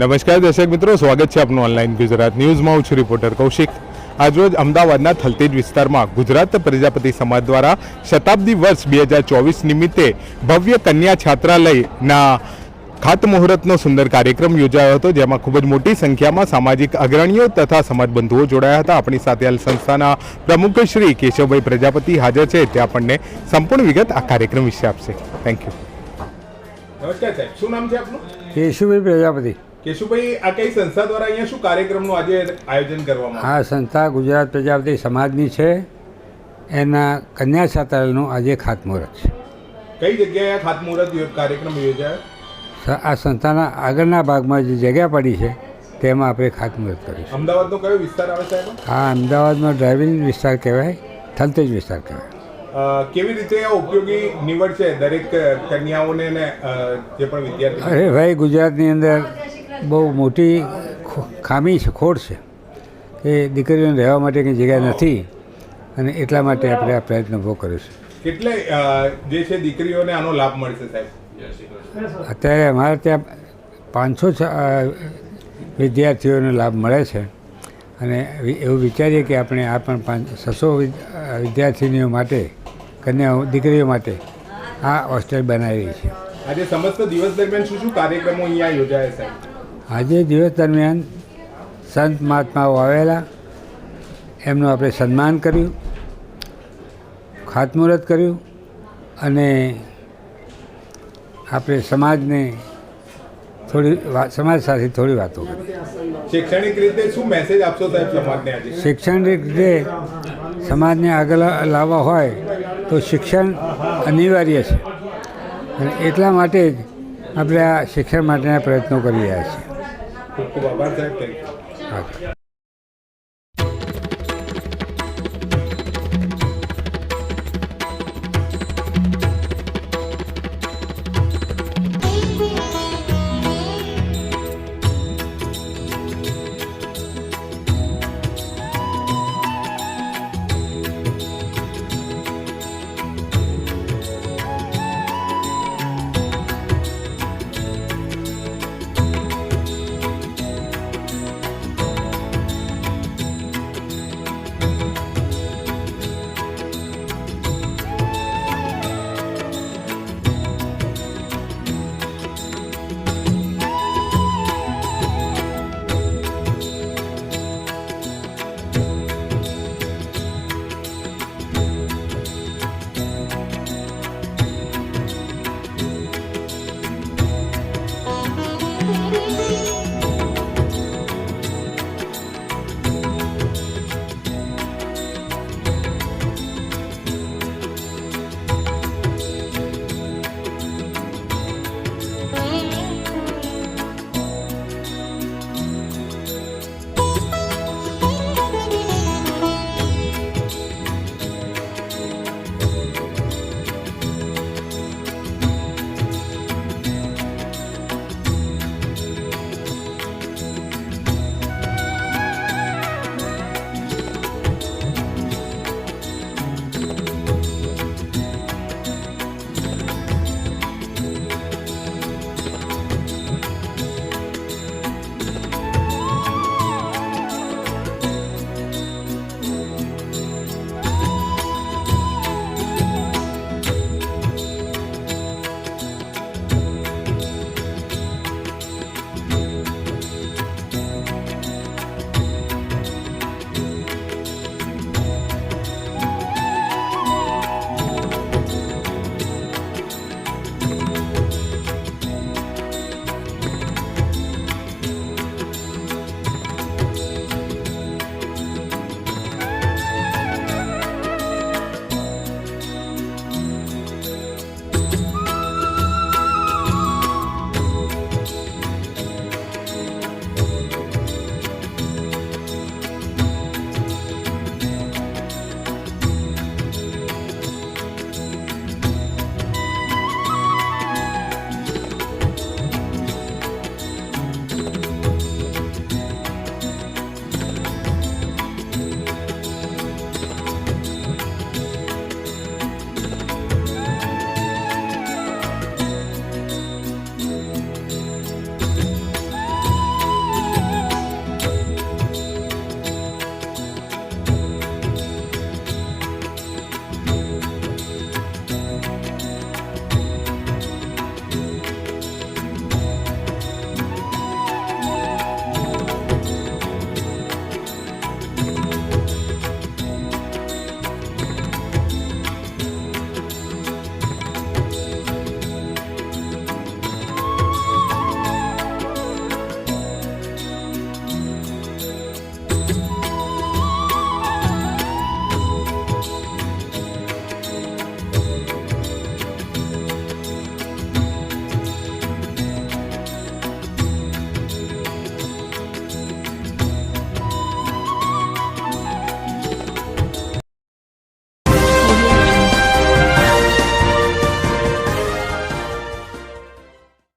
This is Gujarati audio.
નમસ્કાર દર્શક મિત્રો સ્વાગત છે આપનું ઓનલાઈન ગુજરાત ન્યૂઝમાં. હું છું રિપોર્ટર કૌશિક. આજરોજ અમદાવાદના થલતેજ વિસ્તારમાં ગુજરાત પ્રજાપતિ સમાજ દ્વારા શતાબ્દી વર્ષ બે હજાર ચોવીસ નિમિત્તે ભવ્ય કન્યા છાત્રાલયના ખાતમુહૂર્તનો સુંદર કાર્યક્રમ યોજાયો હતો જેમાં ખૂબ જ મોટી સંખ્યામાં સામાજિક અગ્રણીઓ તથા સમાજબંધુઓ જોડાયા હતા. આપણી સાથે હાલ સંસ્થાના પ્રમુખ શ્રી કેશવભાઈ પ્રજાપતિ હાજર છે તે આપણને સંપૂર્ણ વિગત આ કાર્યક્રમ વિશે આપશે. થેન્ક યુ નમસ્કાર સાહેબ શું નામ છે આપનું? કેશુભાઈ પ્રજાપતિ. કેશુભાઈ આ કઈ સંસ્થા દ્વારા અહીંયા શું કાર્યક્રમનું આજે આયોજન કરવામાં આ સંસ્થા ગુજરાત પ્રજાપતિ સમાજની છે. એના કન્યા છાત્રાલયનું આજે ખાતમુહૂર્ત છે. કઈ જગ્યાએ આ ખાતમુહૂર્ત કાર્યક્રમ યોજાયો? આ સંસ્થાના આગળના ભાગમાં જે જગ્યા પડી છે તેમાં આપણે ખાતમુહૂર્ત કરીશું. અમદાવાદનો કયો વિસ્તાર આવે સાહેબ? હા અમદાવાદમાં ડ્રાઇવિંગ વિસ્તાર કહેવાય થલતેજ વિસ્તાર કહેવાય. કેવી રીતે આ ઉપયોગી નીવડશે દરેક કન્યાઓને જે પણ વિદ્યાર્થી અરે ભાઈ ગુજરાતની અંદર બહુ મોટી ખામી છે ખોટ છે. કે દીકરીઓને રહેવા માટે કંઈ જગ્યા નથી અને એટલા માટે આપણે આ પ્રયત્ન ઊભો કર્યો છે. કેટલે જે છે દીકરીઓને આનો લાભ મળશે સાહેબ? અત્યારે અમારે ત્યાં પાંચસો વિદ્યાર્થીઓને લાભ મળે છે અને એવું વિચારીએ કે આપણે આ પણ પાંચ છસો વિદ્યાર્થીનીઓ માટે કન્યાઓ દીકરીઓ માટે આ હોસ્ટેલ બનાવી છે. આજે સમસ્ત દિવસ દરમિયાન શું શું કાર્યક્રમો અહીંયા યોજાયા સાહેબ? આજે દિવસ દરમિયાન સંત મહાત્માઓ આવેલા એમનું આપણે સન્માન કર્યું ખાતમુહૂર્ત કર્યું અને આપણે સમાજને થોડી સમાજ સાથે થોડી વાતો કરી. શૈક્ષણિક રીતે શું મેસેજ આપશો સાહેબ સમાજને આજે? શૈક્ષણિક રીતે સમાજને આગળ લાવવા હોય તો શિક્ષણ અનિવાર્ય છે. અને એટલા માટે જ આપણે આ શિક્ષણ માટેના પ્રયત્નો કરી રહ્યા છીએ. ખૂબ ખૂબ આભાર સાહેબ થેન્ક યુ